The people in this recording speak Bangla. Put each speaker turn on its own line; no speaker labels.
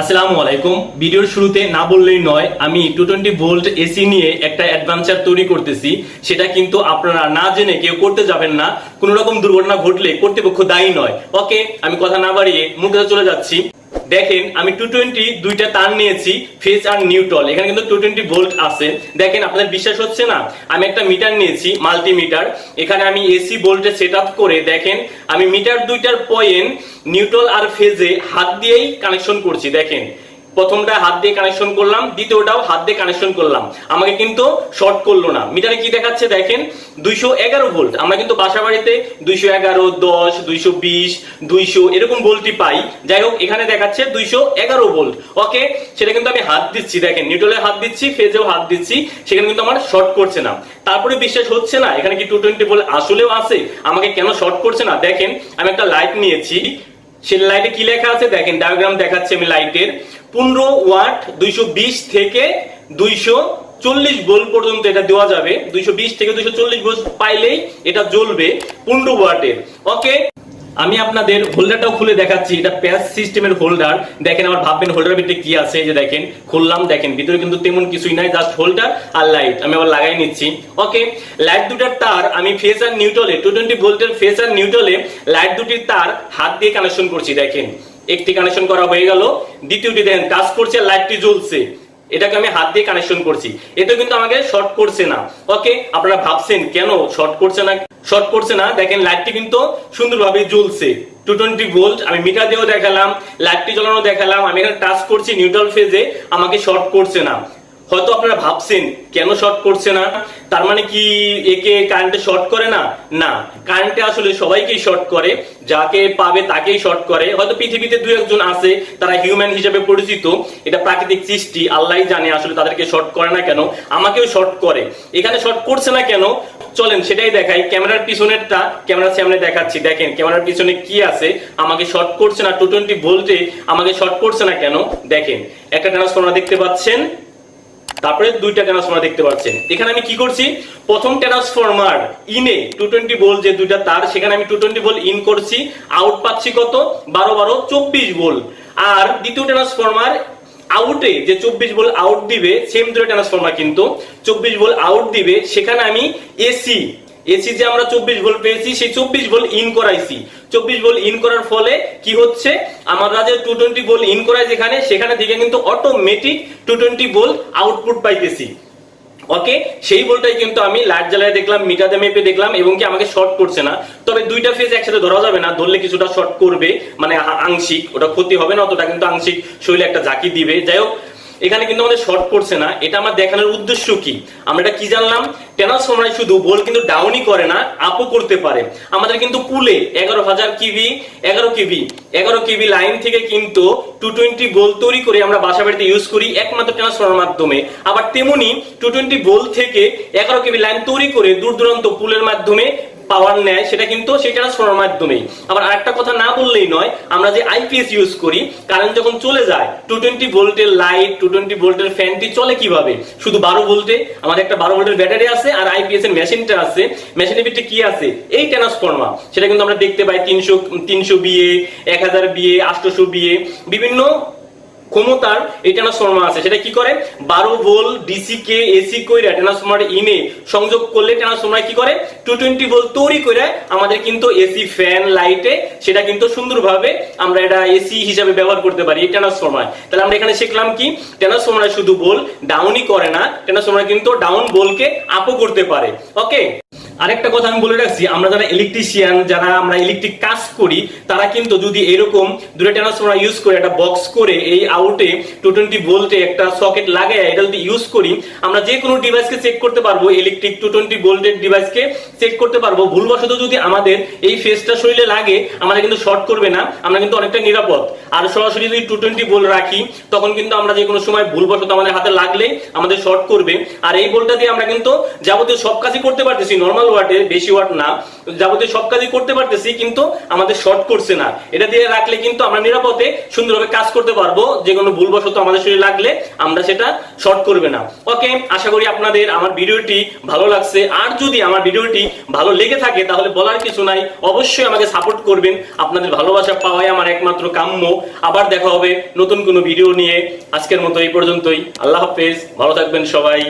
আসসালামু আলাইকুম। ভিডিওর শুরুতে না বললেই নয়, আমি টু টোয়েন্টি ভোল্ট এসি নিয়ে একটা অ্যাডভেঞ্চার তৈরি করতেছি। সেটা কিন্তু আপনারা না জেনে কেউ করতে যাবেন না। কোনো রকম দুর্ঘটনা ঘটলে কর্তৃপক্ষ দায়ী নয়। ওকে, আমি কথা না বাড়িয়ে মূল চলে যাচ্ছি। দেখেন, আমি টু টোয়েন্টি দুইটা তার নিয়েছি ফেস আর নিউট্রল। এখানে কিন্তু টু টোয়েন্টি ভোল্ট আছে। দেখেন, আপনাদের বিশ্বাস হচ্ছে না? আমি একটা মিটার নিয়েছি মাল্টিমিটার এখানে আমি এসি ভোল্টে সেট আপ করে, দেখেন, আমি মিটার দুইটার পয়েন্ট নিউট্রল আর ফেজে হাত দিয়েই কানেকশন করছি, দেখেন। প্রথমটা হাত দিয়ে কানেকশন করলাম, দ্বিতীয়টাও হাত দিয়ে কানেকশন করলাম। আমাকে কিন্তু শর্ট করল না। মিটারে কি দেখাচ্ছে দেখেন? দুইশো এগারো ভোল্ট আমরা কিন্তু বাসা বাড়িতে দুইশো এগারো, দশ, দুইশো বিশ, দুইশো এরকম ভোল্টই পাই। যাই হোক, এখানে দেখাচ্ছে দুইশো এগারো ভোল্ট ওকে সেটা কিন্তু আমি হাত দিচ্ছি। দেখেন নিউট্রলে হাত দিচ্ছি ফেজেও হাত দিচ্ছি। সেখানে কিন্তু আমার শর্ট করছে না। তারপরে বিশ্বাস হচ্ছে না? এখানে কি টু টোয়েন্টি ভোল্ট আসলেও আছে? আমাকে কেন শর্ট করছে না? দেখেন, আমি একটা লাইট নিয়েছি। সেই লাইটে কি লেখা আছে? দেখেন ডায়াগ্রাম দেখাচ্ছে আমি লাইটের পনেরো ওয়াট দুইশো বিশ থেকে দুইশো চল্লিশ ভোল্ট পর্যন্ত এটা দেওয়া যাবে। দুইশো বিশ থেকে দুইশো চল্লিশ পাইলেই এটা জ্বলবে পনেরো ওয়াটের ওকে আমি আপনাদের হোল্ডারটাও খুলে দেখাচ্ছি, এটা প্যাচ সিস্টেমের হোল্ডার দেখেন আমার ভাববেন হোল্ডারের ভিতরে কি আছে যে দেখেন, খুললাম, দেখেন, ভিতরে কিন্তু তেমন কিছুই নাই জাস্ট হোল্ডার আর লাইট আমি আবার লাগাই নিচ্ছি। ওকে লাইট দুটার তার, আমি ফেস আর নিউট্রলে টু টোয়েন্টি ভোল্টের ফেস আর নিউট্রলে লাইট দুটির তার হাত দিয়ে কানেকশন করছি, দেখেন। একটি কানেকশন করা হয়ে গেল, দ্বিতীয়টি দেখেন, কাজ করছে লাইটটি জ্বলছে। এটাকে আমি হাত দিয়ে কানেকশন করছি। এটা কিন্তু আমাকে শর্ট করছে না। ওকে আপনারা ভাবছেন, কেন শর্ট করছে না? শর্ট করছে না, দেখেন লাইটটি কিন্তু সুন্দরভাবে জ্বলছে। টু টোয়েন্টি ভোল্ট আমি মিটার দিয়েও দেখালাম লাইটটি জ্বলানো দেখালাম, আমি এখানে টাচ করছি নিউট্রাল ফেজে আমাকে শর্ট করছে না। হয়তো আপনারা ভাবছেন, কেন শর্ট করছে না? তার মানে কি একে কারেন্টে শর্ট করে না? না কারেন্টে আসলে সবাইকেই শর্ট করে, যাকে পাবে তাকেই শর্ট করে। হয়তো পৃথিবীতে দু একজন আছে, তারা হিউম্যান হিসেবে পরিচিত। এটা প্রাকৃতিক সৃষ্টি আল্লাহ জানে আসলে তাদেরকে শর্ট করে না কেন, আমাকেও শর্ট করে। এখানে শর্ট করছে না কেন? চলেন, সেটাই দেখাই। ক্যামেরার পিছনেরটা, ক্যামেরার সামনে দেখাচ্ছি। দেখেন, ক্যামেরার পিছনে কি আছে? আমাকে শর্ট করছে না টু টোয়েন্টি ভোল্টে আমাকে শর্ট করছে না কেন? দেখেন, একটা ট্রান্সফর্মার দেখতে পাচ্ছেন। তারপরে দুইটা ট্রান্সফর্মার দেখতে পাচ্ছেন। এখানে আমি কি করছি? প্রথম ট্রান্সফর্মার ইনে টু টোয়েন্টি ভোল্ট যে দুইটা তার, সেখানে আমি টু টোয়েন্টি ভোল্ট ইন করছি। আউট পাচ্ছি কত? বারো বারো চব্বিশ ভোল্ট আর দ্বিতীয় ট্রান্সফর্মার আউটে যে চব্বিশ ভোল্ট আউট দিবে সেম দুটো ট্রান্সফর্মার কিন্তু। চব্বিশ ভোল্ট আউট দিবে, সেখানে আমি এসি এসি যে আমরা চব্বিশ ভোল্ট পেয়েছি, সেই চব্বিশ ভোল্ট ইন করাইছি। চব্বিশ ভোল্ট ইন করার ফলে কি হচ্ছে? আমরা যে টু টোয়েন্টি ভোল্ট ইন করাই যেখানে, সেখানে থেকে কিন্তু automatic two twenty volt output পাইতেছি। ওকে সেই ভোল্টটাই কিন্তু আমি লাইট জ্বালায় দেখলাম মিটারে মেপে দেখলাম, এবং কি আমাকে শর্ট করছে না। তবে দুইটা ফেজ একসাথে ধরা যাবে না, ধরলে কিছুটা শর্ট করবে মানে আংশিক, ওটা ক্ষতি হবে না, অতটা কিন্তু আংশিক শরীরে একটা জাকি দিবে। যাই হোক এখানে কিন্তু আমাদের শর্ট পড়ছে না। এটা আমার দেখানোর উদ্দেশ্য কি? আমরা এটা কি জানলাম? ট্রান্সফরমার শুধু বল কিন্তু ডাউনই করে না আপও করতে পারে। আমাদের কিন্তু পুলে এগারো হাজার কিভি এগারো কিভি এগারো কিভি লাইন থেকে কিন্তু টু টোয়েন্টি বোল তৈরি করে আমরা বাসা বাড়িতে ইউজ করি একমাত্র ট্রান্সফরমার মাধ্যমে। আবার তেমনি টু টোয়েন্টি বোল থেকে এগারো কিভি লাইন তৈরি করে দূর দূরান্ত পুলের মাধ্যমে পাওয়ার নেয়, সেটা কিন্তু সেই ট্রান্সফর্মার মাধ্যমেই। আবার আরেকটা কথা না বললেই নয়, আমরা যে আইপিএস ইউজ করি কারেন্ট যখন চলে যায় টু টোয়েন্টি ভোল্টের লাইট টু টোয়েন্টি ভোল্টের ফ্যানটি চলে কীভাবে? শুধু বারো ভোল্টে আমাদের একটা বারো ভোল্টের ব্যাটারি আছে, আর আইপিএস এর মেশিনটা আছে। মেশিনের ভিতরে কি আছে? এই ট্রান্সফর্মার সেটা কিন্তু আমরা দেখতে পাই, তিনশো তিনশো বিয়ে এক হাজার বিয়ে আটশোশো বিয়ে বিভিন্ন ক্ষমতার এই ট্রান্সফর্মার আছে। সেটা কি করে? বারো ভোল্ট ডিসি কে এসি কইরা ট্রান্সফর্মার ইনে সংযোগ করলে ট্রান্সফর্মার কি করে? টু টোয়েন্টি ভোল্ট তৈরি করে আমাদের কিন্তু এসি ফ্যান লাইটে সেটা কিন্তু সুন্দরভাবে আমরা এটা এসি হিসাবে ব্যবহার করতে পারি এই ট্রান্সফর্মার তাহলে আমরা এখানে শিখলাম কি? ট্রান্সফর্মার শুধু বল ডাউনই করে না ট্রান্সফর্মার কিন্তু ডাউন বলকে আপও করতে পারে। ওকে আরেকটা কথা আমি বলে রাখছি, আমরা যারা ইলেকট্রিশিয়ান যারা আমরা ইলেকট্রিক কাজ করি, তারা কিন্তু যদি এরকম দুটো ট্রান্সফর্মার ইউজ করে একটা বক্স করে এই আউটে টু টোয়েন্টি ভোল্টে একটা সকেট লাগে এটা যদি ইউজ করি, আমরা যে কোনো ডিভাইসকে চেক করতে পারব ইলেকট্রিক টু টোয়েন্টি ভোল্টের ডিভাইসকে চেক করতে পারব। ভুলবশত যদি আমাদের এই ফেসটা শরীরে লাগে, আমাদের কিন্তু শর্ট করবে না, আমরা কিন্তু অনেকটা নিরাপদ। আর সরাসরি যদি টু টোয়েন্টি ভোল্ট রাখি, তখন কিন্তু আমরা যে কোনো সময় ভুলবশত আমাদের হাতে লাগলে আমাদের শর্ট করবে। আর এই বোল্টটা দিয়ে আমরা কিন্তু যাবতীয় সব কাজই করতে পারতেছি। নর্মাল নর্মাল ওয়াটে বেশি ওয়াট না যাবতীয় সব কাজই করতে পারতেছি, কিন্তু আমাদের শর্ট করছে না। এটা দিয়ে রাখলে কিন্তু আমরা নিরাপদে সুন্দরভাবে কাজ করতে পারব, যে কোনো ভুলবশত আমাদের শরীরে লাগলে আমরা সেটা শর্ট করবে না। ওকে আশা করি আপনাদের আমার ভিডিওটি ভালো লাগছে। আর যদি আমার ভিডিওটি ভালো লেগে থাকে, তাহলে বলার কিছু নাই। অবশ্যই আমাকে সাপোর্ট করবেন। আপনাদের ভালোবাসা পাওয়াই আমার একমাত্র কাম্য। আবার দেখা হবে নতুন কোনো ভিডিও নিয়ে। আজকের মতো এই পর্যন্তই। আল্লাহ হাফেজ। ভালো থাকবেন সবাই।